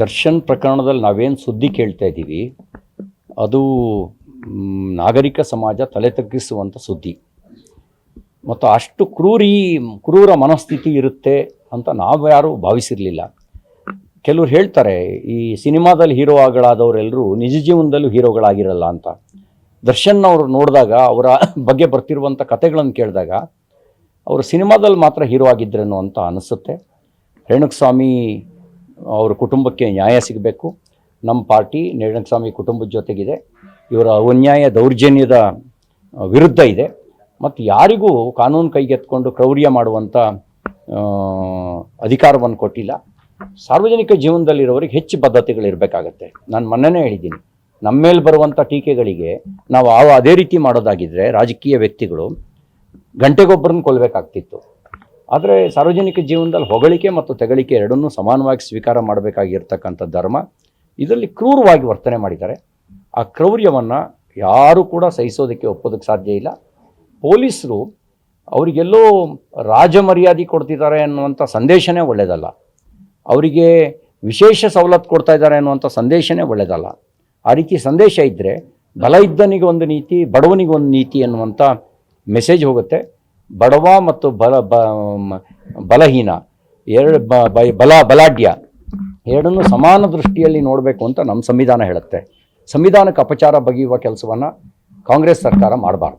ದರ್ಶನ್ ಪ್ರಕರಣದಲ್ಲಿ ನಾವೇನು ಸುದ್ದಿ ಕೇಳ್ತಾ ಇದ್ದೀವಿ, ಅದು ನಾಗರಿಕ ಸಮಾಜ ತಲೆ ತಗ್ಗಿಸುವಂಥ ಸುದ್ದಿ. ಮತ್ತು ಅಷ್ಟು ಕ್ರೂರಿ, ಕ್ರೂರ ಮನಸ್ಥಿತಿ ಇರುತ್ತೆ ಅಂತ ನಾವು ಯಾರೂ ಭಾವಿಸಿರಲಿಲ್ಲ. ಕೆಲವ್ರು ಹೇಳ್ತಾರೆ, ಈ ಸಿನಿಮಾದಲ್ಲಿ ಹೀರೋಗಳಾದವರೆಲ್ಲರೂ ನಿಜ ಜೀವನದಲ್ಲೂ ಹೀರೋಗಳಾಗಿರಲ್ಲ ಅಂತ. ದರ್ಶನ್ ಅವರು ನೋಡಿದಾಗ, ಅವರ ಬಗ್ಗೆ ಬರ್ತಿರುವಂಥ ಕಥೆಗಳನ್ನು ಕೇಳಿದಾಗ, ಅವರು ಸಿನಿಮಾದಲ್ಲಿ ಮಾತ್ರ ಹೀರೋ ಆಗಿದ್ರೇನೋ ಅಂತ ಅನಿಸುತ್ತೆ. ರೇಣುಕಸ್ವಾಮಿ ಅವ್ರ ಕುಟುಂಬಕ್ಕೆ ನ್ಯಾಯ ಸಿಗಬೇಕು. ನಮ್ಮ ಪಾರ್ಟಿ ರೇಣುಕಸ್ವಾಮಿ ಕುಟುಂಬದ ಜೊತೆಗಿದೆ. ಇವರ ಅನ್ಯಾಯ ದೌರ್ಜನ್ಯದ ವಿರುದ್ಧ ಇದೆ. ಮತ್ತು ಯಾರಿಗೂ ಕಾನೂನು ಕೈಗೆತ್ಕೊಂಡು ಕ್ರೌರ್ಯ ಮಾಡುವಂಥ ಅಧಿಕಾರವನ್ನು ಕೊಟ್ಟಿಲ್ಲ. ಸಾರ್ವಜನಿಕ ಜೀವನದಲ್ಲಿರೋರಿಗೆ ಹೆಚ್ಚು ಬದ್ಧತೆಗಳಿರಬೇಕಾಗತ್ತೆ ನಾನು ಮೊನ್ನೆನೇ ಹೇಳಿದ್ದೀನಿ. ನಮ್ಮ ಮೇಲೆ ಬರುವಂಥ ಟೀಕೆಗಳಿಗೆ ನಾವು ಅದೇ ರೀತಿ ಮಾಡೋದಾಗಿದ್ದರೆ ರಾಜಕೀಯ ವ್ಯಕ್ತಿಗಳು ಗಂಟೆಗೊಬ್ಬರನ್ನ ಕೊಲ್ಲಬೇಕಾಗ್ತಿತ್ತು ಆದರೆ ಸಾರ್ವಜನಿಕ ಜೀವನದಲ್ಲಿ ಹೊಗಳಿಕೆ ಮತ್ತು ತೆಗಳಿಕೆ ಎರಡನ್ನೂ ಸಮಾನವಾಗಿ ಸ್ವೀಕಾರ ಮಾಡಬೇಕಾಗಿರ್ತಕ್ಕಂಥ ಧರ್ಮ ಇದರಲ್ಲಿ ಕ್ರೂರವಾಗಿ ವರ್ತನೆ ಮಾಡಿದ್ದಾರೆ. ಆ ಕ್ರೌರ್ಯವನ್ನು ಯಾರೂ ಕೂಡ ಸಹಿಸೋದಕ್ಕೆ ಒಪ್ಪೋದಕ್ಕೆ ಸಾಧ್ಯ ಇಲ್ಲ. ಪೊಲೀಸರು ಅವರಿಗೆಲ್ಲೋ ರಾಜ ಮರ್ಯಾದೆ ಕೊಡ್ತಿದ್ದಾರೆ ಅನ್ನುವಂಥ ಸಂದೇಶನೇ ಒಳ್ಳೆಯದಲ್ಲ. ಅವರಿಗೆ ವಿಶೇಷ ಸವಲತ್ತು ಕೊಡ್ತಾ ಇದ್ದಾರೆ ಅನ್ನುವಂಥ ಸಂದೇಶನೇ ಒಳ್ಳೆಯದಲ್ಲ. ಆ ರೀತಿ ಸಂದೇಶ ಇದ್ದರೆ ಬಲ ಇದ್ದನಿಗೆ ಒಂದು ನೀತಿ, ಬಡವನಿಗೆ ಒಂದು ನೀತಿ ಅನ್ನುವಂಥ ಮೆಸೇಜ್ ಹೋಗುತ್ತೆ. ಬಡವ ಮತ್ತು ಬಲ ಬಲಹೀನ. ಎರಡು ಬಲ, ಬಲಾಢ್ಯ. ಎರಡನ್ನು ಸಮಾನ ದೃಷ್ಟಿಯಲ್ಲಿ ನೋಡಬೇಕು ಅಂತ ನಮ್ಮ ಸಂವಿಧಾನ ಹೇಳುತ್ತೆ. ಸಂವಿಧಾನಕ್ಕೆ ಅಪಚಾರ ಬಗೆಯುವ ಕೆಲಸವನ್ನು ಕಾಂಗ್ರೆಸ್ ಸರ್ಕಾರ ಮಾಡಬಾರ್ದು.